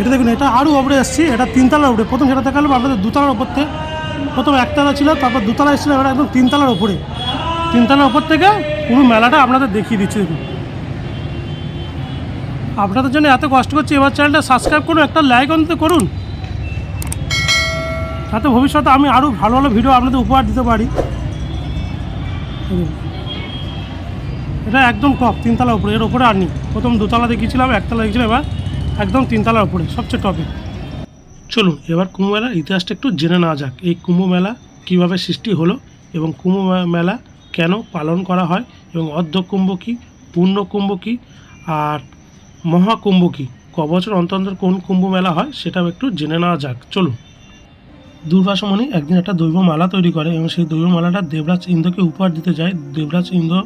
এটা দেখুন, এটা আরও ওপরে এসেছি এটা তিনতলার উপরে। প্রথম সেটা দেখালাম আপনাদের দুতলার ওপরতে প্রথম একতলা ছিল, তারপর দুতলা এসেছিল, এবার একদম তিনতলার ওপরে তিনতলার ওপর থেকে পুরো মেলাটা আপনাদের দেখিয়ে দিচ্ছি, দেখুন। আপনাদের জন্য এত কষ্ট করছি, এবার চ্যানেলটা সাবস্ক্রাইব করুন, একটা লাইক অন্তত করুন। যাতে ভবিষ্যতে আমি আরও ভালো ভালো ভিডিও আপনাদের উপহার দিতে পারি। এটা একদম টপ তিনতলা উপরে, এর উপরে আর নেই। প্রথম দুতলা দেখিয়েছিলাম একতলা দেখছিলাম এবার একদম তিনতলার উপরে, সবচেয়ে টপে চলুন, এবার কুম্ভ মেলার ইতিহাসটা একটু জেনে নেওয়া যাক। এই কুম্ভ মেলা কীভাবে সৃষ্টি হলো এবং কুম্ভ মেলা কেন পালন করা হয় এবং অর্ধ কুম্ভ কী পূর্ণ কুম্ভ কী, আর মহাকুম্ভ কী? ক বছর অন্তর কোন কুম্ভ মেলা হয় সেটাও একটু জেনে নেওয়া যাক। চলুন। দুর্বাসমণি একদিন একটা দৈব মালা তৈরি করে এবং সেই দৈব মালাটা দেবরাজ ইন্দ্রকে উপহার দিতে যায়। দেবরাজ ইন্দ্র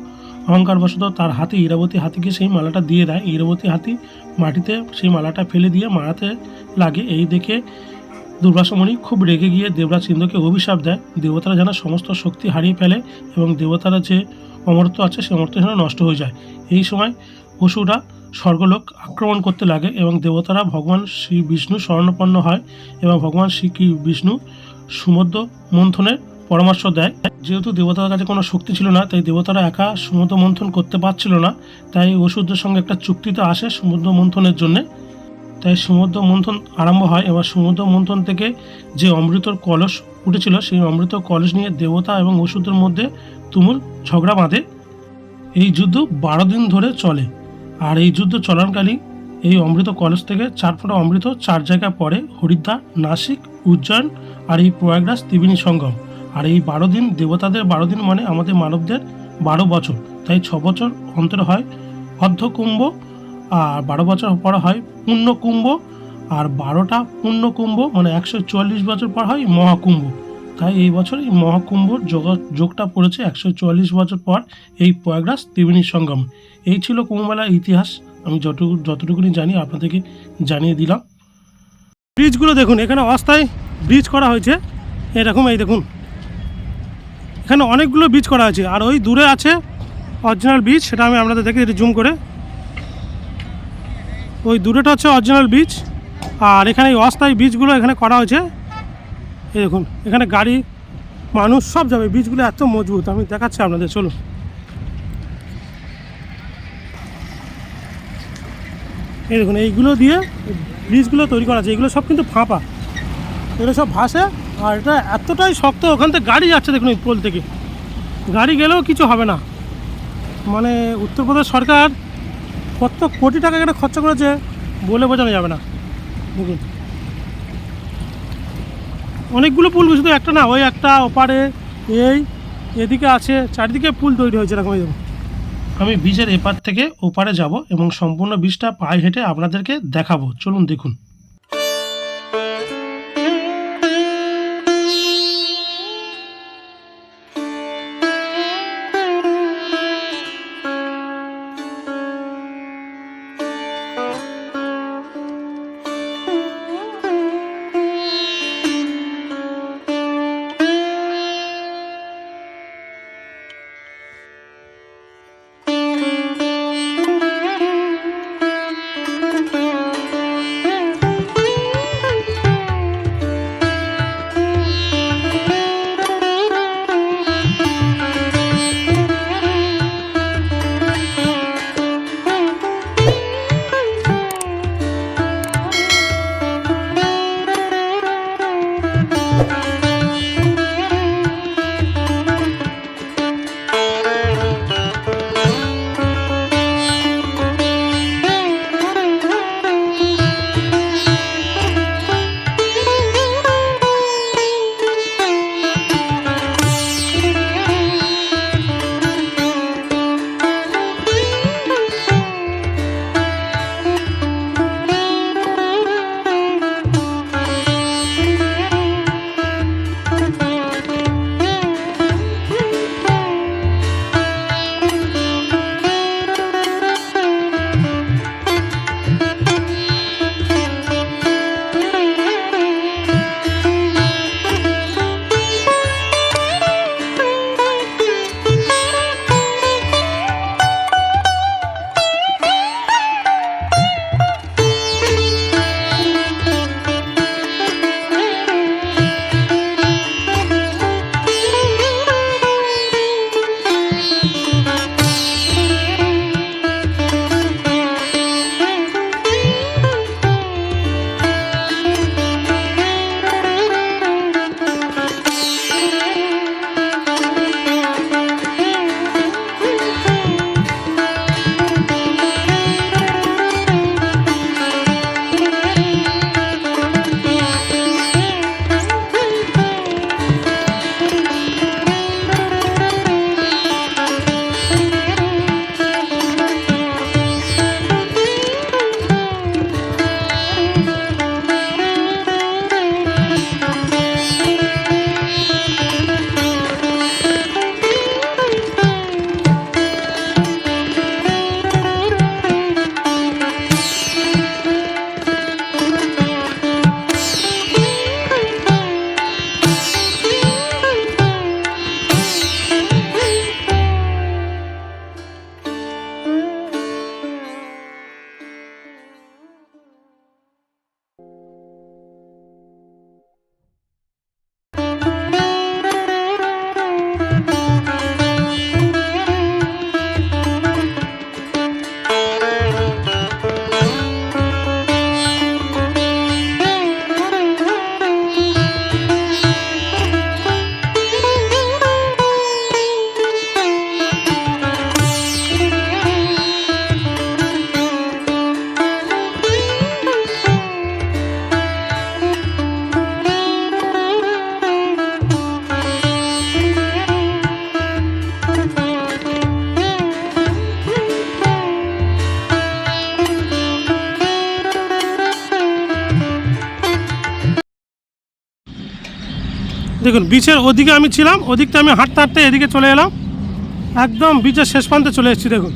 অহংকারবশত তার হাতে ইরাবতী হাতিকে সেই মালাটা দিয়ে দেয়। ইরাবতী হাতি মাটিতে সেই মালাটা ফেলে দিয়ে মারাতে লাগে। এই দেখে দুর্বাসমণি খুব রেগে গিয়ে দেবরাজ ইন্দ্রকে অভিশাপ দেয়। দেবতারা যেন সমস্ত শক্তি হারিয়ে ফেলে এবং দেবতারা যে অমরত্ব আছে সেই অমরত্ব যেন নষ্ট হয়ে যায়। এই সময় পশুরা স্বর্গলোক আক্রমণ করতে লাগে এবং দেবতারা ভগবান শ্রী বিষ্ণু স্মরণাপন্ন হয় এবং ভগবান শ্রী বিষ্ণু সুমদ্র মন্থনের পরামর্শ দেয়। যেহেতু দেবতার কাছে কোনো শক্তি ছিল না, তাই দেবতারা একা সমুদ্র মন্থন করতে পারছিল না। তাই ওষুধের সঙ্গে একটা চুক্তিতে আসে সমুদ্র মন্থনের জন্যে। তাই সমুদ্র মন্থন আরম্ভ হয়। এবার সমুদ্র মন্থন থেকে যে অমৃতর কলস উঠেছিল, সেই অমৃত কলস নিয়ে দেবতা এবং ওষুধের মধ্যে তুমুল ঝগড়া বাঁধে। এই যুদ্ধ বারো দিন ধরে চলে। আর এই যুদ্ধ চলাকালীন এই অমৃত কলস থেকে চার ফোঁটা অমৃত চার জায়গায় পড়ে। হরিদ্বার, নাসিক, উজ্জয়ন আর এই প্রয়াগরাজ ত্রিবেণী সঙ্গম। আর এই বারো দিন, দেবতাদের বারো দিন মানে আমাদের মানবদের বারো বছর। তাই ছ বছর অন্তর হয় অর্ধকুম্ভ আর বারো বছর পর হয় পূর্ণ কুম্ভ আর বারোটা পূর্ণ কুম্ভ মানে একশো চুয়াল্লিশ বছর পর হয় মহাকুম্ভ। তাই এই বছর এই মহাকুম্ভর যোগ, যোগটা পড়েছে একশো চুয়াল্লিশ বছর পর এই প্রয়াগরাজ ত্রিবেণী সঙ্গম। এই ছিল কুম্ভমেলার ইতিহাস। আমি যতটুকু, যতটুকুনি জানি আপনাদেরকে জানিয়ে দিলাম। ব্রিজগুলো দেখুন, এখানে অস্থায়ী ব্রিজ করা হয়েছে। এরকম এই দেখুন। এখানে অনেকগুলো বীজ করা আছে। আর ওই দূরে আছে অরিজিনাল বীজ সেটা আমি আপনাদের দেখে একটু জুম করে। ওই দূরেটা হচ্ছে অরিজিনাল বীজ আর এখানে এই অস্থায়ী বীজগুলো এখানে করা হয়েছে। এই দেখুন, এখানে গাড়ি, মানুষ সব যাবে। বীজগুলো এত মজবুত, আমি দেখাচ্ছি আপনাদের, চলুন। এই দেখুন, এইগুলো দিয়ে বীজগুলো তৈরি করা আছে। এগুলো সব কিন্তু ফাঁপা। এগুলো সব ভাসে আর এটা এতটাই শক্ত, ওখান থেকে গাড়ি যাচ্ছে দেখুন পোল থেকে। গাড়ি গেলেও কিছু হবে না। মানে উত্তরপ্রদেশ সরকার কত কোটি টাকা এখানে খরচা করেছে বলে বোঝানো যাবে না। দেখুন। অনেকগুলো পুল শুধু একটা না, ওই একটা ওপারে, এই, এদিকে আছে, চারিদিকে পুল তৈরি হয়েছে এরকম দেখুন আমি বীজের এপার থেকে ওপারে যাব এবং সম্পূর্ণ বীজটা পায়ে হেঁটে আপনাদেরকে দেখাবো। চলুন দেখুন। দেখুন বিচের ওদিকে আমি ছিলাম, ওদিকটা আমি হাঁটতে হাঁটতে এদিকে চলে এলাম। একদম বিচের শেষ প্রান্তে চলে এসেছি, দেখুন।